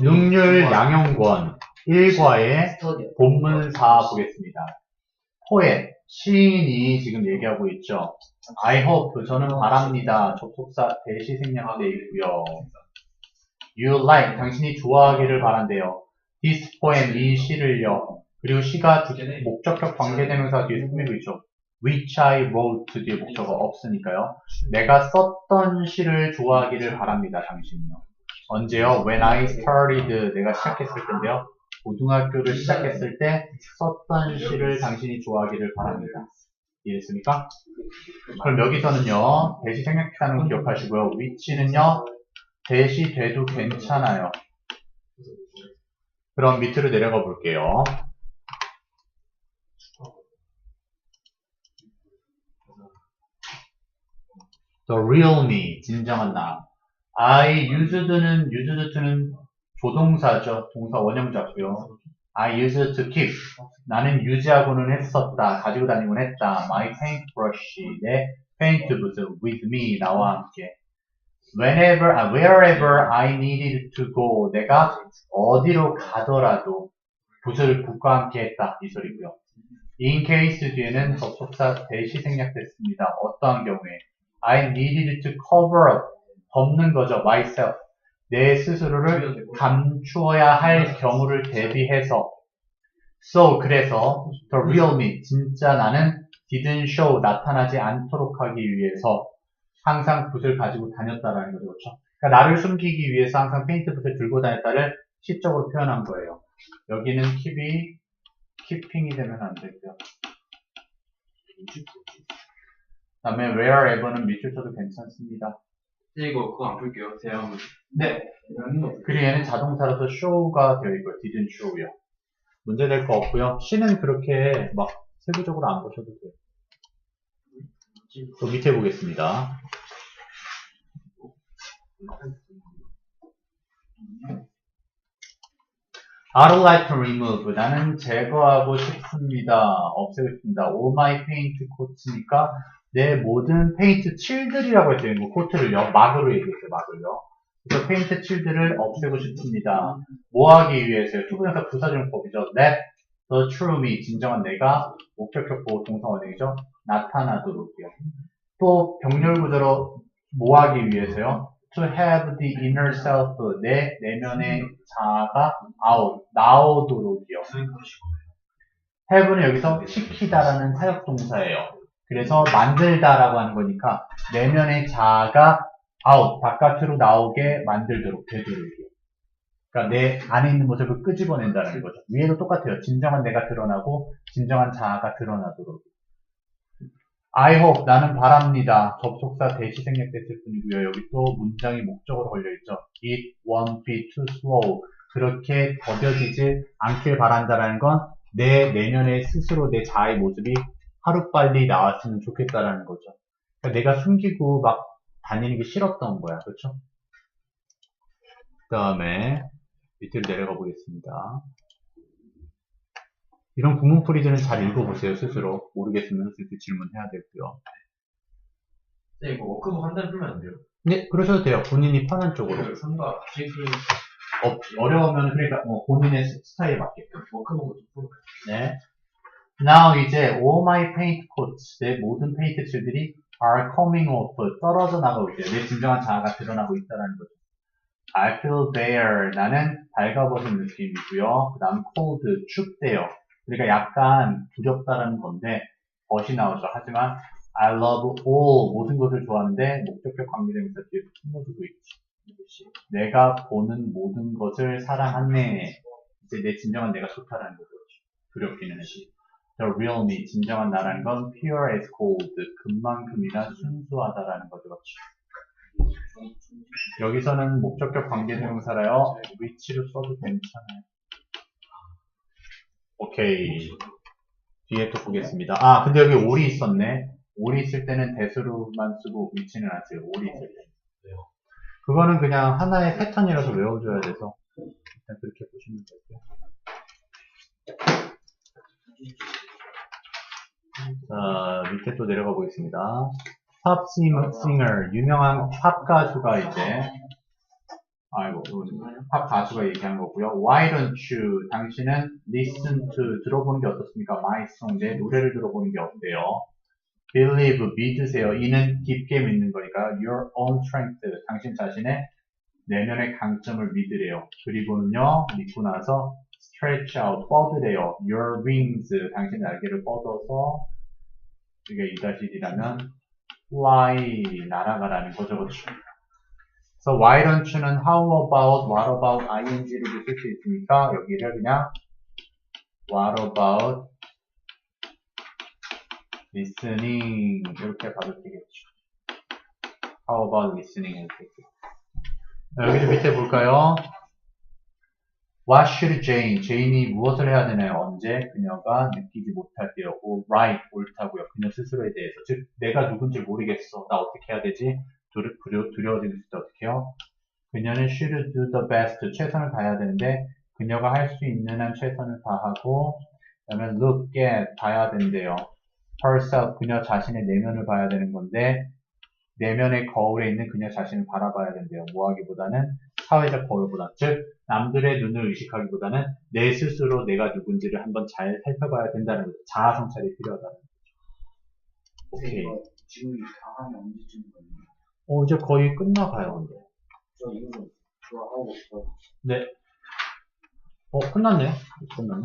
능률 양형권 1과의 스터디. 본문사 보겠습니다. 포엣, 시인이 지금 얘기하고 있죠. I hope, 저는 바랍니다. 접속사 대시 생략돼 있고요. You like, 당신이 좋아하기를 바란대요. This poem, 이 시를요. 그리고 시가 주- 목적격 관계대명사 뒤에 꾸미고 있죠. Which I wrote 뒤에 목적어 없으니까요. 내가 썼던 시를 좋아하기를 바랍니다. 당신이요. 언제요? When I started, 내가 시작했을 텐데요. 고등학교를 시작했을 때 썼던 시를 당신이 좋아하기를 바랍니다. 이해됐습니까? 그럼 여기서는요, 대시 생략하는 거 기억하시고요. 위치는요, 대시 돼도 괜찮아요. 그럼 밑으로 내려가 볼게요. The real me, 진정한 나. I used는, used to는 조동사죠. 동사 원형자고요. I used to keep. 나는 유지하고는 했었다. 가지고 다니곤 했다. My paintbrush. 내 paintbrush with me. 나와 함께. Whenever, 아, wherever I needed to go. 내가 어디로 가더라도 붓을 붓과 함께 했다. 이 소리고요. In case 뒤에는 접속사 대시 생략됐습니다. 어떠한 경우에. I needed to cover up. 덮는 거죠. myself. 내 스스로를 감추어야 할 경우를 대비해서. So 그래서 the real me. 진짜 나는 didn't show 나타나지 않도록 하기 위해서 항상 붓을 가지고 다녔다라는 거죠. 그렇죠? 그러니까 나를 숨기기 위해서 항상 페인트 붓을 들고 다녔다를 시적으로 표현한 거예요. 여기는 keep이 keeping이 되면 안 되고요. 그 다음에 wherever는 밑줄 쳐도 괜찮습니다. 네, 이거 그거 안 풀게요. 대형. 네 그리고 얘는 자동차라서 show가 되어 있고요. didn't show요. 문제될 거 없고요. C는 그렇게 막 세부적으로 안 보셔도 돼요. 또 밑에 보겠습니다. I'd like to remove. 나는 제거하고 싶습니다. 없애고 싶습니다. All my paint coats니까 내 모든 페인트 칠들이라고 했죠. 이거 코트를요. 막으로 얘기했어요. 막을요. 그래서 페인트 칠들을 없애고 싶습니다. 뭐 하기 위해서요? 투부정사 부사정법이죠. Let the true me, 진정한 내가 목적격 보호 동사 원형이죠. 나타나도록요. 또 병렬 구조로 뭐 하기 위해서요? To have the inner self, 내 내면의 자아가 out, 나오도록이요. have는 여기서 시키다라는 사역 동사예요. 그래서 만들다라고 하는 거니까 내면의 자아가 out, 바깥으로 나오게 만들도록 되도록이요. 그러니까 내 안에 있는 모습을 끄집어낸다는 거죠. 위에도 똑같아요. 진정한 내가 드러나고 진정한 자아가 드러나도록. I hope 나는 바랍니다. 접속사 대시 생략됐을 뿐이고요. 여기 또 문장이 목적으로 걸려있죠. It won't be too slow. 그렇게 더뎌지지 않길 바란다라는 건 내 내면의 스스로 내 자아의 모습이 하루빨리 나왔으면 좋겠다라는 거죠. 그러니까 내가 숨기고 막 다니는 게 싫었던 거야. 그렇죠? 그 다음에 밑으로 내려가 보겠습니다. 이런 구문 프리즈는 잘 읽어보세요. 스스로. 모르겠으면 선생님께 질문해야 되고요. 네, 이거 워크북 한 달 풀면 안 돼요. 네, 그러셔도 돼요. 본인이 편한 쪽으로. 삼가 쉐이크 어, 어려우면 그러니까 뭐 본인의 스- 스타일에 맞게끔. 워크북 좀 풀어. 네. Now 이제 all my paint coats, 내 모든 페인트 칠들이 are coming off, 떨어져 나가고 있어요. 내 진정한 자아가 드러나고 있다는 거죠. I feel bare, 나는 밝아버린 느낌이고요. 그 다음 cold, 춥대요. 그러니까 약간 두렵다라는 건데 벗이 나오죠. 하지만 I love all, 모든 것을 좋아하는데 목적격 관계대명사 뒤에 숨어주고 있죠. 내가 보는 모든 것을 사랑하네. 이제 내 진정한 내가 좋다라는 거죠. 두렵기는 해도. The real me, 진정한 나라는 건 pure as gold, 금만큼이나 순수하다라는 거죠. 여기서는 목적격 관계대명사라요. 위치로 써도 괜찮아요. 오케이. 뒤에 또 보겠습니다. 아, 근데 여기 올이 있었네. 올이 있을 때는 대수로만 쓰고 위치는 안 써요. 올이 있을 때. 그거는 그냥 하나의 패턴이라서 외워줘야 돼서 일단 그렇게 보시면 되고요. 자, 밑에 또 내려가 보겠습니다. 팝 싱어, 유명한 팝 가수가 이제 아이고, 팝 가수가 얘기한 거고요. Why don't you? 당신은 listen to 들어보는 게 어떻습니까? My song 내 노래를 들어보는 게 어때요? Believe 믿으세요. 이는 깊게 믿는 거니까 your own strength 당신 자신의 내면의 강점을 믿으래요. 그리고는요 믿고 나서 stretch out 뻗으래요. Your wings 당신 날개를 뻗어서 이게 2-1이라면 fly 날아가라는 거죠. 그렇죠? 그래서 why don't you는 how about, what about ing를 쓸수 있으니까 여기를 그냥 what about listening 이렇게 봐도 되겠죠. how about listening 이렇게. 자, 여기도 밑에 볼까요? What should Jane? 제인이 무엇을 해야 되나요? 언제 그녀가 느끼지 못할 때요. 오, right, 옳다고요. 그녀 스스로에 대해서. 즉, 내가 누군지 모르겠어. 나 어떻게 해야 되지? 두려, 두려, 두려워지는 때 어떻게 해요? 그녀는 should do the best. 최선을 다해야 되는데, 그녀가 할 수 있는 한 최선을 다하고, 그 다음에 look at, 봐야 된대요. herself, 그녀 자신의 내면을 봐야 되는 건데, 내면의 거울에 있는 그녀 자신을 바라봐야 된대요. 뭐 하기보다는 사회적 거울보다. 즉, 남들의 눈을 의식하기보다는 내 스스로 내가 누군지를 한번 잘 살펴봐야 된다는 거죠. 자아 성찰이 필요하다는 거죠. 오케이. 지금 다 하면 언제쯤 거예요? 어, 이제 거의 끝나가요, 근데. 저 이거 그거 하고 싶어. 네. 어, 끝났네요. 끝났네.